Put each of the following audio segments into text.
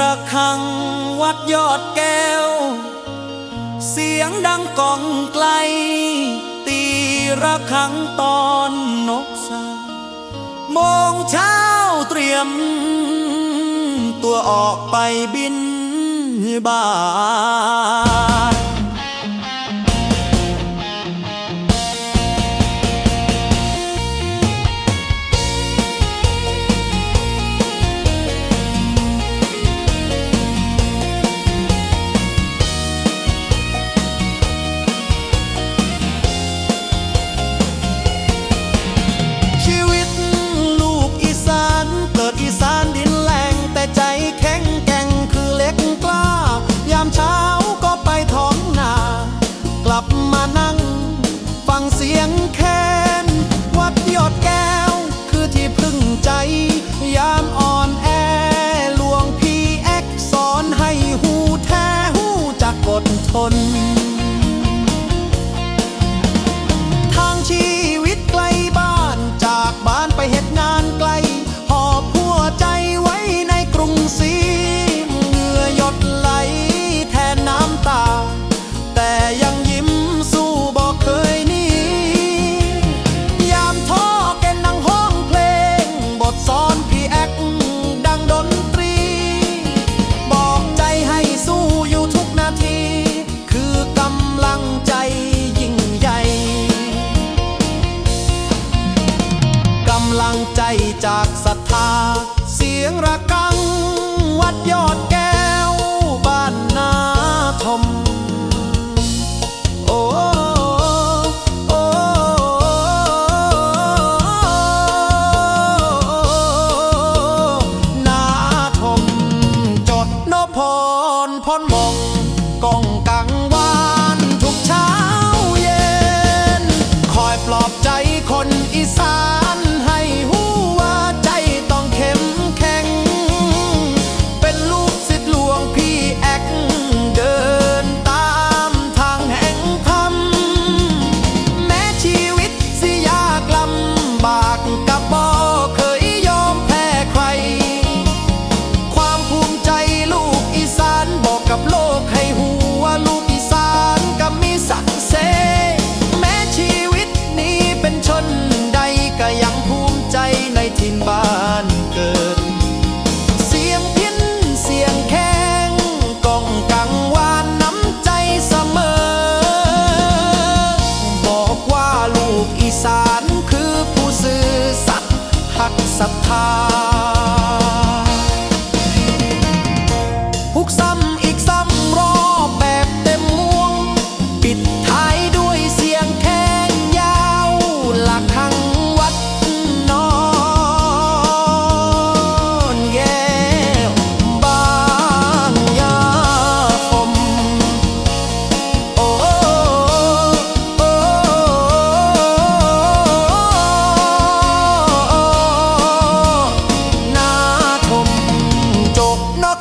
ระฆังวัดยอดแก้ว เสียงดังก้องไกล ตีระฆังตอนนกสาโมงเช้าเตรียม ตัวออกไปบินบา อดทน ศรัทธา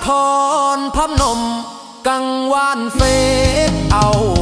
พรพนมกังวานเฟเอา